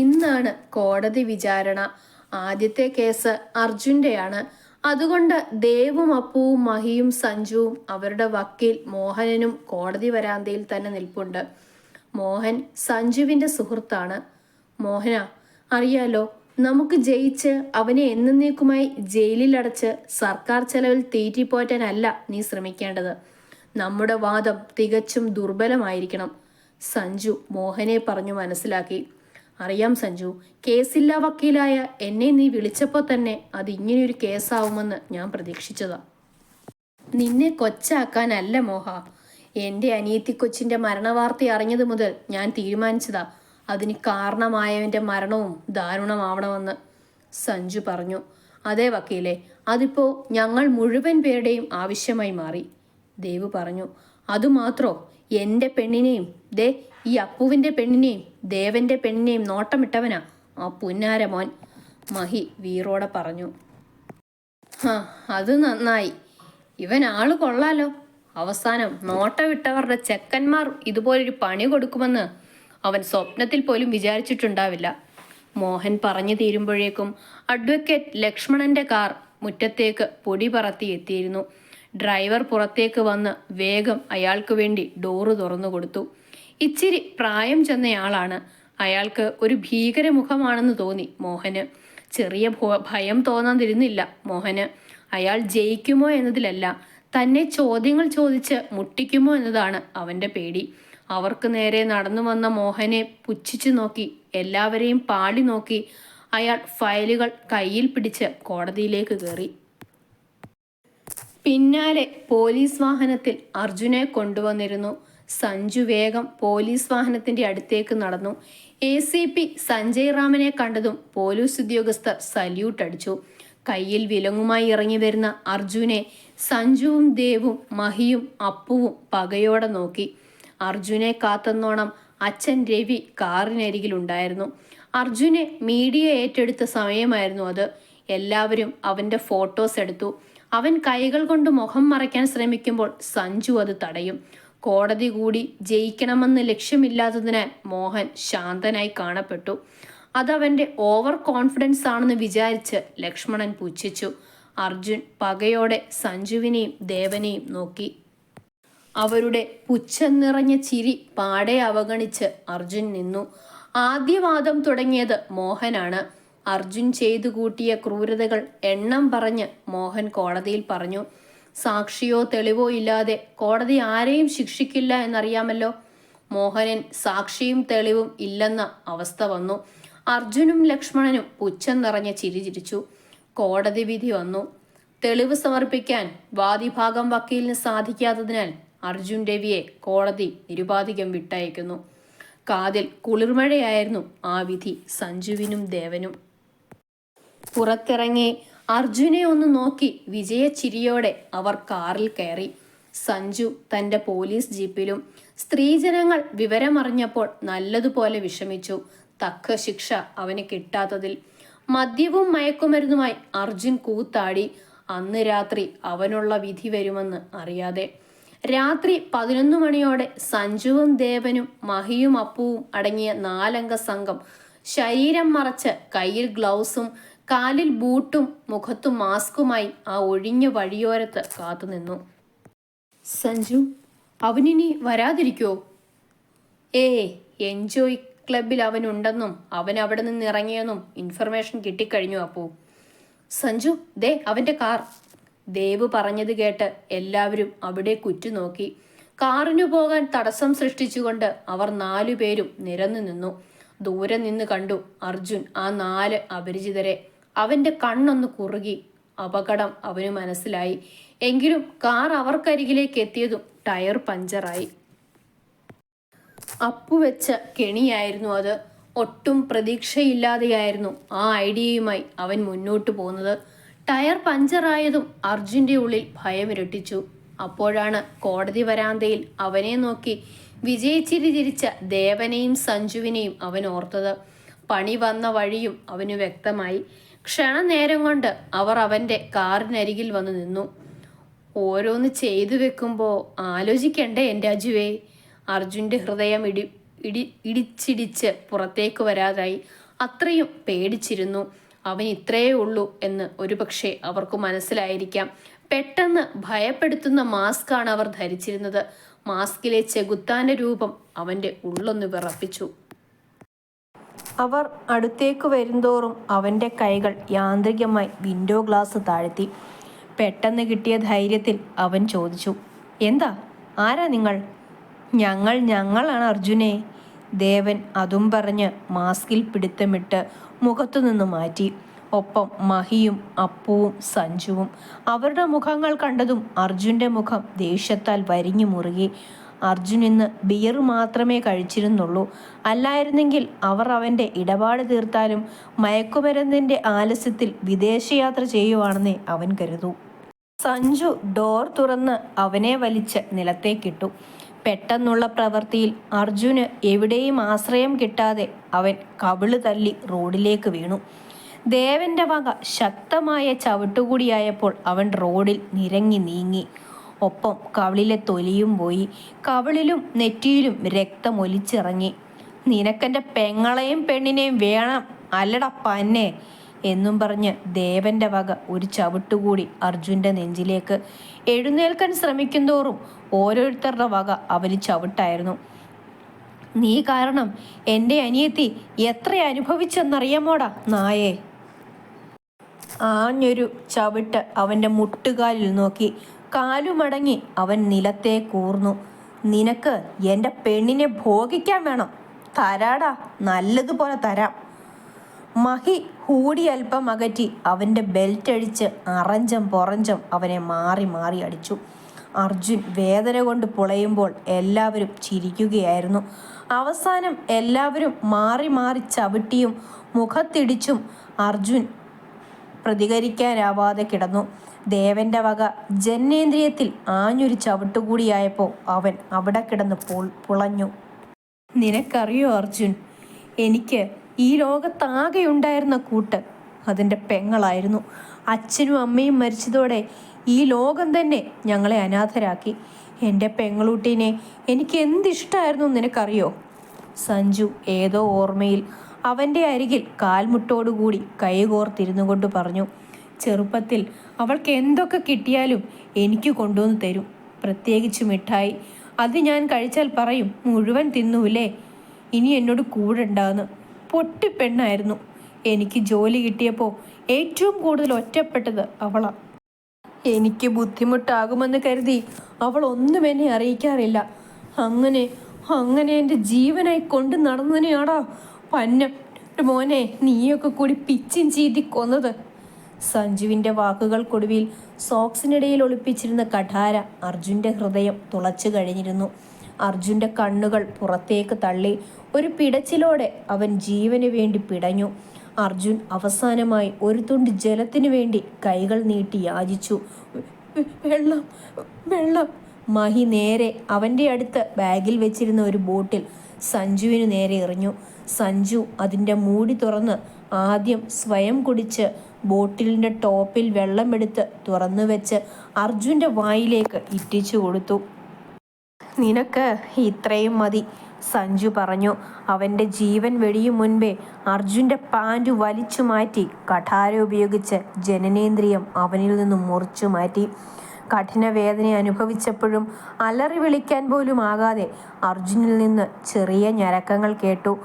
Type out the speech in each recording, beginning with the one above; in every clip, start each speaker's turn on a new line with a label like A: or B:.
A: ഇന്നാണ് കോടതി വിചാരണ. ആദ്യത്തെ കേസ് അർജുന്റെയാണ്. അതുകൊണ്ട് ദേവും അപ്പുവും മഹിയും സഞ്ജുവും അവരുടെ വക്കീൽ മോഹനനും കോടതി വരാന്തയിൽ തന്നെ നിൽപ്പുണ്ട്. മോഹൻ സഞ്ജുവിന്റെ സുഹൃത്താണ്. മോഹന അറിയാലോ നമുക്ക് ജയിച്ച് അവനെ എന്നേക്കുമായി ജയിലിലടച്ച് സർക്കാർ ചെലവിൽ തീറ്റിപ്പോറ്റാനല്ല നീ ശ്രമിക്കേണ്ടത്. നമ്മുടെ വാദം തികച്ചും ദുർബലമായിരിക്കണം. സഞ്ജു മോഹനെ പറഞ്ഞു മനസ്സിലാക്കി. അറിയാം സഞ്ജു. കേസില്ലാ വക്കീലായ എന്നെ നീ വിളിച്ചപ്പോൾ തന്നെ അത് ഇങ്ങനെയൊരു കേസാവുമെന്ന് ഞാൻ പ്രതീക്ഷിച്ചതാ. നിന്നെ കൊച്ചാക്കാനല്ല മോഹ. എന്റെ അനിയത്തി കൊച്ചിന്റെ മരണവാർത്ത അറിഞ്ഞത് മുതൽ ഞാൻ തീരുമാനിച്ചതാ. അതിന് കാരണമായവന്റെ മരണവും ദാരുണമാവണമെന്ന് സഞ്ജു പറഞ്ഞു. അതേ വക്കീലെ അതിപ്പോ ഞങ്ങൾ മുഴുവൻ പേരുടെയും ആവശ്യമായി മാറി. ദേവ് പറഞ്ഞു അതുമാത്രോ? എന്റെ പെണ്ണിനെയും ദേ ഈ അപ്പുവിന്റെ പെണ്ണിനെയും ദേവന്റെ പെണ്ണിനെയും നോട്ടമിട്ടവനാ ആ പുന്നാര മോൻ. മഹി വീറോടെ പറഞ്ഞു. ആ അത് നന്നായി. ഇവൻ ആൾ കൊള്ളാലോ. അവസാനം നോട്ടമിട്ടവരുടെ ചെക്കന്മാർ ഇതുപോലൊരു പണി കൊടുക്കുമെന്ന് അവൻ സ്വപ്നത്തിൽ പോലും വിചാരിച്ചിട്ടുണ്ടാവില്ല. മോഹൻ പറഞ്ഞു തീരുമ്പോഴേക്കും അഡ്വക്കേറ്റ് ലക്ഷ്മണന്റെ കാർ മുറ്റത്തേക്ക് പൊടി പറത്തി എത്തിയിരുന്നു. ഡ്രൈവർ പുറത്തേക്ക് വന്ന് വേഗം അയാൾക്ക് വേണ്ടി ഡോറ് തുറന്നു കൊടുത്തു. ഇച്ചിരി പ്രായം ചെന്നയാളാണ്. അയാൾക്ക് ഒരു ഭീകരമുഖമാണെന്ന് തോന്നി മോഹന്. ചെറിയ ഭയം തോന്നാതിരുന്നില്ല മോഹന്. അയാൾ ജയിക്കുമോ എന്നതിലല്ല തന്നെ ചോദ്യങ്ങൾ ചോദിച്ച് മുട്ടിക്കുമോ എന്നതാണ് അവന്റെ പേടി. അവർക്ക് നേരെ നടന്നു വന്ന മോഹനെ പുച്ഛിച്ചു നോക്കി എല്ലാവരെയും പാടി നോക്കി അയാൾ ഫയലുകൾ കയ്യിൽ പിടിച്ച് കോടതിയിലേക്ക് കയറി പിന്നാലെ പോലീസ് വാഹനത്തിൽ അർജുനെ കൊണ്ടുവന്നിരുന്നു. സഞ്ജു വേഗം പോലീസ് വാഹനത്തിന്റെ അടുത്തേക്ക് നടന്നു. എ സി പി സഞ്ജയ് റാമിനെ കണ്ടതും പോലീസ് ഉദ്യോഗസ്ഥർ സല്യൂട്ട് അടിച്ചു. കയ്യിൽ വിലങ്ങുമായി ഇറങ്ങി വരുന്ന അർജുനെ സഞ്ജുവും ദേവും മഹിയും അപ്പുവും പകയോടെ നോക്കി. അർജുനെ കാത്തെന്നോണം അച്ഛൻ രവി കാറിനരികിലുണ്ടായിരുന്നു. അർജുനെ മീഡിയ ഏറ്റെടുത്ത സമയമായിരുന്നു അത്. എല്ലാവരും അവന്റെ ഫോട്ടോസ് എടുത്തു. അവൻ കൈകൾ കൊണ്ട് മുഖം മറയ്ക്കാൻ ശ്രമിക്കുമ്പോൾ സഞ്ജു അത് തടയും. കോടതി കൂടി ജയിക്കണമെന്ന് ലക്ഷ്യമില്ലാത്തതിനാൽ മോഹൻ ശാന്തനായി കാണപ്പെട്ടു. അതവന്റെ ഓവർ കോൺഫിഡൻസ് ആണെന്ന് വിചാരിച്ച് ലക്ഷ്മണൻ പുച്ഛിച്ചു. അർജുൻ പകയോടെ സഞ്ജുവിനെയും ദേവനെയും നോക്കി. അവരുടെ പുച്ഛം നിറഞ്ഞ ചിരി പാടെ അവഗണിച്ച് അർജുൻ നിന്നു. ആദ്യവാദം തുടങ്ങിയത് മോഹനാണ്. അർജുൻ ചെയ്തു കൂട്ടിയ ക്രൂരതകൾ എണ്ണം പറഞ്ഞ് മോഹൻ കോടതിയിൽ പറഞ്ഞു. സാക്ഷിയോ തെളിവോ ഇല്ലാതെ കോടതി ആരെയും ശിക്ഷിക്കില്ല എന്നറിയാമല്ലോ. മോഹനൻ സാക്ഷിയും തെളിവും ഇല്ലെന്ന അവസ്ഥ വന്നു. അർജുനും ലക്ഷ്മണനും പുച്ഛം നിറഞ്ഞ ചിരി ചിരിച്ചു. കോടതി വിധി വന്നു. തെളിവ് സമർപ്പിക്കാൻ വാദിഭാഗം വക്കീലിന് സാധിക്കാത്തതിനാൽ അർജുൻ രവിയെ കോടതി നിരുപാധികം വിട്ടയക്കുന്നു. കാതിൽ കുളിർമഴയായിരുന്നു ആ വിധി സഞ്ജുവിനും ദേവനും. പുറത്തിറങ്ങി അർജുനെ ഒന്ന് നോക്കി വിജയച്ചിരിയോടെ അവർ കാറിൽ കയറി. സഞ്ജു തന്റെ പോലീസ് ജീപ്പിലും സ്ത്രീജനങ്ങൾ വിവരമറിഞ്ഞപ്പോൾ നല്ലതുപോലെ വിഷമിച്ചു. തക്ക ശിക്ഷ അവന് കിട്ടാത്തതിൽ മദ്യവും മയക്കുമരുന്നുമായി അർജുൻ കൂത്താടി. അന്ന് രാത്രി അവനുള്ള വിധി വരുമെന്ന് അറിയാതെ. രാത്രി പതിനൊന്ന് മണിയോടെ സഞ്ജുവും ദേവനും മഹിയും അപ്പുവും അടങ്ങിയ നാലംഗ സംഘം ശരീരം മറച്ച് കയ്യിൽ ഗ്ലൗസും കാലിൽ ബൂട്ടും മുഖത്തു മാസ്കുമായി ആ ഒഴിഞ്ഞ വഴിയോരത്ത് കാത്തുനിന്നു സഞ്ജു അവനിനി വരാതിരിക്കോ ഏ എൻജോയ് ക്ലബിൽ അവനുണ്ടെന്നും അവൻ അവിടെ നിന്ന് ഇറങ്ങിയെന്നും ഇൻഫർമേഷൻ കിട്ടിക്കഴിഞ്ഞു അപ്പോ. സഞ്ജു ദേ അവന്റെ കാർ. ദേവ് പറഞ്ഞത് കേട്ട് എല്ലാവരും അവിടെ കുറ്റുനോക്കി. കാറിനു പോകാൻ തടസ്സം സൃഷ്ടിച്ചുകൊണ്ട് അവർ നാലുപേരും നിരന്നു നിന്നു. ദൂരെ നിന്ന് കണ്ടു അർജുൻ ആ നാല് അപരിചിതരെ. അവന്റെ കണ്ണൊന്ന് കുറുകി. അപകടം അവന് മനസ്സിലായി. എങ്കിലും കാർ അവർക്കരികിലേക്ക് എത്തിയതും ടയർ പഞ്ചറായി. അപ്പുവെച്ച കെണിയായിരുന്നു അത്. ഒട്ടും പ്രതീക്ഷയില്ലാതെയായിരുന്നു ആ ഐഡിയയുമായി അവൻ മുന്നോട്ട് പോകുന്നത്. ടയർ പഞ്ചറായതും അർജുന്റെ ഉള്ളിൽ ഭയമിരട്ടിച്ചു. അപ്പോഴാണ് കോടതി വരാന്തയിൽ അവനെ നോക്കി വിജയിച്ചിരി തിരിച്ച ദേവനെയും സഞ്ജുവിനെയും അവൻ ഓർത്തത്. പണി വന്ന വഴിയും അവന് വ്യക്തമായി. ക്ഷണനേരം കൊണ്ട് അവർ അവന്റെ കാറിനരികിൽ വന്ന് നിന്നു. ഓരോന്ന് ചെയ്തു വെക്കുമ്പോൾ ആലോചിക്കണ്ടേ എന്റെ അജുവേ? അർജുന്റെ ഹൃദയം ഇടി ഇടി ഇടിച്ചിടിച്ച് പുറത്തേക്ക് വരാതായി. അത്രയും പേടിച്ചിരുന്നു. അവൻ ഇത്രയേ ഉള്ളൂ എന്ന് ഒരുപക്ഷെ അവർക്ക് മനസ്സിലായിരിക്കാം. പെട്ടെന്ന് ഭയപ്പെടുത്തുന്ന മാസ്കാണ് അവർ ധരിച്ചിരുന്നത്. മാസ്കിലെ ചെകുത്താന്റെ രൂപം അവന്റെ ഉള്ളൊന്ന് വിറപ്പിച്ചു. അവർ അടുത്തേക്ക് വരുന്തോറും അവന്റെ കൈകൾ യാന്ത്രികമായി വിൻഡോ ഗ്ലാസ് താഴ്ത്തി. പെട്ടെന്ന് കിട്ടിയ ധൈര്യത്തിൽ അവൻ ചോദിച്ചു എന്താ? ആരാ നിങ്ങൾ? ഞങ്ങൾ ഞങ്ങളാണ് അർജുനെ. ദേവൻ അതും പറഞ്ഞ് മാസ്കിൽ പിടുത്തമിട്ട് മുഖത്തു നിന്ന് മാറ്റി. ഒപ്പം മഹിയും അപ്പുവും സഞ്ജുവും അവരുടെ മുഖങ്ങൾ കണ്ടതും അർജുന്റെ മുഖം ദേഷ്യത്താൽ വരിഞ്ഞു മുറുകി. അർജുൻ ഇന്ന് ബിയർ മാത്രമേ കഴിച്ചിരുന്നുള്ളൂ. അല്ലായിരുന്നെങ്കിൽ അവർ അവന്റെ ഇടപാട് തീർത്താലും മയക്കുമരുന്നിന്റെ ആലസ്യത്തിൽ വിദേശയാത്ര ചെയ്യുവാണെന്നേ അവൻ കരുതൂ. സഞ്ജു ഡോർ തുറന്ന് അവനെ വലിച്ച് നിലത്തേക്കിട്ടു. പെട്ടെന്നുള്ള പ്രവൃത്തിയിൽ അർജുന് എവിടെയും ആശ്രയം കിട്ടാതെ അവൻ കവിൾ തല്ലി റോഡിലേക്ക് വീണു. ദേവന്റെ വക ശക്തമായ ചവിട്ടുകൂടിയായപ്പോൾ അവൻ റോഡിൽ നിരങ്ങി നീങ്ങി. ഒപ്പം കവിളിലെ തൊലിയും പോയി. കവിളിലും നെറ്റിയിലും രക്തം ഒലിച്ചിറങ്ങി. നിനക്കെന്റെ പെങ്ങളെയും പെണ്ണിനെയും വേണം. അല്ലട പന്നെ എന്നും പറഞ്ഞ് ദേവന്റെ വക ഒരു ചവിട്ടുകൂടി അർജുന്റെ നെഞ്ചിലേക്ക്. എഴുന്നേൽക്കാൻ ശ്രമിക്കുന്തോറും ഓരോരുത്തരുടെ വക അവന് ചവിട്ടായിരുന്നു. നീ കാരണം എന്റെ അനിയത്തി എത്ര അനുഭവിച്ചെന്നറിയാമോടാ നായേ. ആഞ്ഞൊരു ചവിട്ട് അവന്റെ മുട്ടുകാലിൽ നോക്കി. കാലുമടങ്ങി അവൻ നിലത്തെ കൂർന്നു. നിനക്ക് എന്റെ പെണ്ണിനെ ഭോഗിക്കാൻ വേണം. തരാടാ നല്ലതുപോലെ തരാം. മഹി ഹൂടി അല്പം അകറ്റി അവന്റെ ബെൽറ്റ് അടിച്ച് അറഞ്ചം പൊറഞ്ചം അവനെ മാറി മാറി അടിച്ചു. അർജുൻ വേദന കൊണ്ട് പുളയുമ്പോൾ എല്ലാവരും ചിരിക്കുകയായിരുന്നു. അവസാനം എല്ലാവരും മാറി മാറി ചവിട്ടിയും മുഖത്തിടിച്ചും അർജുൻ പ്രതികരിക്കാനാവാതെ കിടന്നു. ദേവന്റെ വക ജനേന്ദ്രിയത്തിൽ ആഞ്ഞൊരു ചവിട്ടുകൂടിയായപ്പോൾ അവൻ അവിടെ കിടന്ന് പുളഞ്ഞു. നിനക്കറിയോ അർജുൻ എനിക്ക് ഈ ലോകത്താകെ ഉണ്ടായിരുന്ന കൂട്ട് അതിന്റെ പെങ്ങളായിരുന്നു. അച്ഛനും അമ്മയും മരിച്ചതോടെ ഈ ലോകം തന്നെ ഞങ്ങളെ അനാഥരാക്കി. എന്റെ പെങ്ങളൂട്ടീനെ എനിക്ക് എന്തിഷ്ടമായിരുന്നു നിനക്കറിയോ? സഞ്ജു ഏതോ ഓർമ്മയിൽ അവന്റെ അരികിൽ കാൽമുട്ടോടുകൂടി കൈകോർത്തിരുന്നു കൊണ്ട് പറഞ്ഞു ചെറുപ്പത്തിൽ അവൾക്ക് എന്തൊക്കെ കിട്ടിയാലും എനിക്ക് കൊണ്ടുവന്ന് തരും. പ്രത്യേകിച്ച് മിഠായി. അത് ഞാൻ കഴിച്ചാൽ പറയും മുഴുവൻ തിന്നൂലേ ഇനി എന്നോട് കൂടെ പൊട്ടിപ്പെണ്ണായിരുന്നു എനിക്ക് ജോലി കിട്ടിയപ്പോൾ ഏറ്റവും കൂടുതൽ ഒറ്റപ്പെട്ടത് അവളാണ് എനിക്ക് ബുദ്ധിമുട്ടാകുമെന്ന് കരുതി അവൾ ഒന്നും എന്നെ അറിയിക്കാറില്ല. അങ്ങനെ അങ്ങനെ എന്റെ ജീവനായി കൊണ്ട് നടന്നതിനെയാടാ പന്ന മോനെ നീയൊക്കെ കൂടി പിച്ചിൻ ചീതി കൊന്നത്. സഞ്ജുവിന്റെ വാക്കുകൾക്കൊടുവിൽ സോക്സിനിടയിൽ ഒളിപ്പിച്ചിരുന്ന കഠാര അർജുന്റെ ഹൃദയം തുളച്ചു കഴിഞ്ഞിരുന്നു. അർജുന്റെ കണ്ണുകൾ പുറത്തേക്ക് തള്ളി ഒരു പിടച്ചിലോടെ അവൻ ജീവന് വേണ്ടി പിടഞ്ഞു. അർജുൻ അവസാനമായി ഒരു തുണ്ട് ജലത്തിനു വേണ്ടി കൈകൾ നീട്ടി യാചിച്ചു. വെള്ളം വെള്ളം. മഹി നേരെ അവന്റെ അടുത്ത് ബാഗിൽ വെച്ചിരുന്ന ഒരു ബോട്ടിൽ സഞ്ജുവിന് നേരെ എറിഞ്ഞു. സഞ്ജു അതിന്റെ മൂടി തുറന്ന് ആദ്യം സ്വയം കുടിച്ച് ബോട്ടിലിന്റെ ടോപ്പിൽ വെള്ളമെടുത്ത് തുറന്നു വെച്ച് അർജുന്റെ വായിലേക്ക് ഇറ്റിച്ചു കൊടുത്തു. നിനക്ക് ഇത്രയും മതി സഞ്ജു പറഞ്ഞു. അവന്റെ ജീവൻ വെടിയും മുൻപേ അർജുന്റെ പാന്റ് വലിച്ചു മാറ്റി കഠാര ഉപയോഗിച്ച് ജനനേന്ദ്രിയം അവനിൽ നിന്നും മുറിച്ചു മാറ്റി. കഠിന വേദന അനുഭവിച്ചപ്പോഴും അലറി വിളിക്കാൻ പോലും ആകാതെ അർജുനിൽ നിന്ന് ചെറിയ ഞരക്കങ്ങൾ കേട്ടു.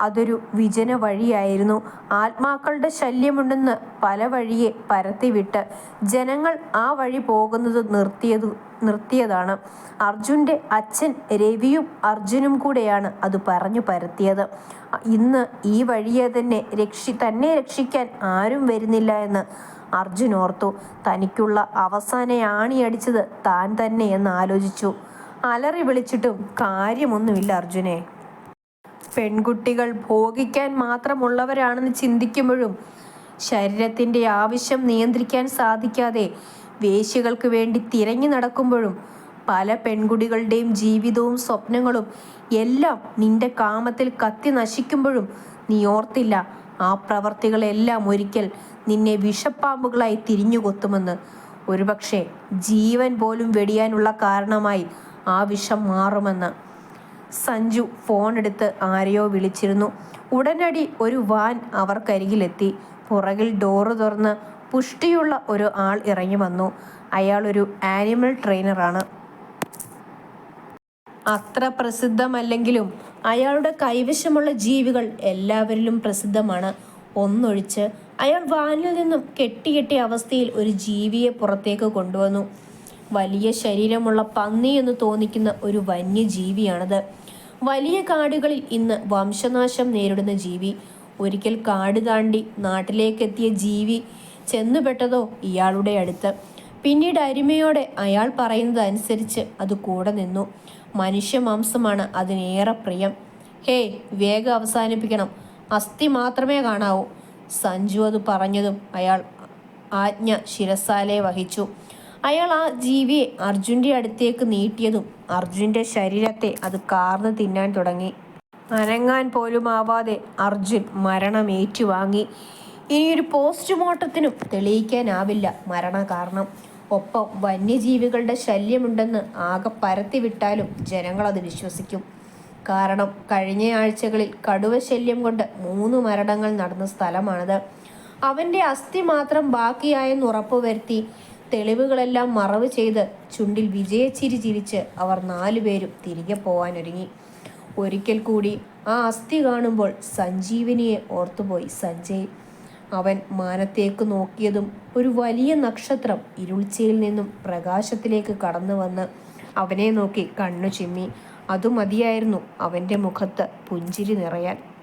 A: അതൊരു വിജന വഴിയായിരുന്നു. ആത്മാക്കളുടെ ശല്യമുണ്ടെന്ന് പല വഴിയെ പരത്തിവിട്ട് ജനങ്ങൾ ആ വഴി പോകുന്നത് നിർത്തിയത് നിർത്തിയതാണ്. അർജുന്റെ അച്ഛൻ രവിയും അർജുനും കൂടെയാണ് അത് പറഞ്ഞു പരത്തിയത്. ഇന്ന് ഈ വഴിയെ തന്നെ രക്ഷി തന്നെ രക്ഷിക്കാൻ ആരും വരുന്നില്ല എന്ന് അർജുൻ ഓർത്തു. തനിക്കുള്ള അവസാന ആണിയടിച്ചത് താൻ തന്നെ എന്ന് ആലോചിച്ചു. അലറി വിളിച്ചിട്ടും കാര്യമൊന്നുമില്ല അർജുനെ. പെൺകുട്ടികൾ ഭോഗിക്കാൻ മാത്രമുള്ളവരാണെന്ന് ചിന്തിക്കുമ്പോഴും ശരീരത്തിന്റെ ആവശ്യം നിയന്ത്രിക്കാൻ സാധിക്കാതെ വേശികൾക്ക് വേണ്ടി തിരഞ്ഞു നടക്കുമ്പോഴും പല പെൺകുട്ടികളുടെയും ജീവിതവും സ്വപ്നങ്ങളും എല്ലാം നിന്റെ കാമത്തിൽ കത്തി നശിക്കുമ്പോഴും നീ ഓർത്തില്ല ആ പ്രവർത്തികളെല്ലാം ഒരിക്കൽ നിന്നെ വിഷപ്പാമ്പുകളായി തിരിഞ്ഞുകൊത്തുമെന്ന് ഒരുപക്ഷെ ജീവൻ പോലും വെടിയാനുള്ള കാരണമായി ആ വിഷം മാറുമെന്ന്. സഞ്ജു ഫോൺ എടുത്ത് ആരെയോ വിളിച്ചിരുന്നു. ഉടനടി ഒരു വാൻ അവർക്കരികിലെത്തി. പുറകിൽ ഡോറ് തുറന്ന് പുഷ്ടിയുള്ള ഒരു ആൾ ഇറങ്ങി വന്നു. അയാൾ ഒരു ആനിമൽ ട്രെയിനറാണ് അത്ര പ്രസിദ്ധമല്ലെങ്കിലും അയാളുടെ കൈവശമുള്ള ജീവികൾ എല്ലാവരിലും പ്രസിദ്ധമാണ്. ഒന്നൊഴിച്ച് അയാൾ വാനിൽ നിന്നും കെട്ടിയെട്ടിയ അവസ്ഥയിൽ ഒരു ജീവിയെ പുറത്തേക്ക് കൊണ്ടുവന്നു. വലിയ ശരീരമുള്ള പന്നി എന്ന് തോന്നിക്കുന്ന ഒരു വന്യജീവിയാണത്. വലിയ കാടുകളിൽ ഇന്ന് വംശനാശം നേരിടുന്ന ജീവി. ഒരിക്കൽ കാട് താണ്ടി നാട്ടിലേക്കെത്തിയ ജീവി ചെന്നുപെട്ടതോ ഇയാളുടെ അടുത്ത്. പിന്നീട് അരിമയോടെ അയാൾ പറയുന്നത് അനുസരിച്ച് അത് കൂടെ നിന്നു. മനുഷ്യ മാംസമാണ് അതിനേറെ പ്രിയം. ഹേ വേഗം അവസാനിപ്പിക്കണം. അസ്ഥി മാത്രമേ കാണാവൂ. സഞ്ജു അത് പറഞ്ഞതും അയാൾ ആജ്ഞ ശിരസാലെ വഹിച്ചു. അയാൾ ആ ജീവിയെ അർജുന്റെ അടുത്തേക്ക് നീട്ടിയതും അർജുന്റെ ശരീരത്തെ അത് കാർന്ന് തിന്നാൻ തുടങ്ങി. അനങ്ങാൻ പോലും ആവാതെ അർജുൻ മരണം ഏറ്റുവാങ്ങി. ഇനിയൊരു പോസ്റ്റ്മോർട്ടത്തിനും തെളിയിക്കാനാവില്ല മരണകാരണം. ഒപ്പം വന്യജീവികളുടെ ശല്യമുണ്ടെന്ന് ആകെ പരത്തിവിട്ടാലും ജനങ്ങൾ അത് വിശ്വസിക്കും. കാരണം കഴിഞ്ഞ ആഴ്ചകളിൽ കടുവ ശല്യം കൊണ്ട് മൂന്ന് മരണങ്ങൾ നടന്ന സ്ഥലമാണത്. അവന്റെ അസ്ഥി മാത്രം ബാക്കിയായെന്ന് ഉറപ്പുവരുത്തി തെളിവുകളെല്ലാം മറവ് ചെയ്ത് ചുണ്ടിൽ വിജയച്ചിരി ചിരിച്ച് അവർ നാലുപേരും തിരികെ പോവാനൊരുങ്ങി. ഒരിക്കൽ കൂടി ആ അസ്ഥി കാണുമ്പോൾ സഞ്ജീവിനിയെ ഓർത്തുപോയി സഞ്ജയ്. അവൻ മാനത്തേക്ക് നോക്കിയതും ഒരു വലിയ നക്ഷത്രം ഇരുൾച്ചയിൽ നിന്നും പ്രകാശത്തിലേക്ക് കടന്നു വന്ന് അവനെ നോക്കി കണ്ണു ചിമ്മി. അതു മതിയായിരുന്നു അവന്റെ മുഖത്ത് പുഞ്ചിരി നിറയാൻ.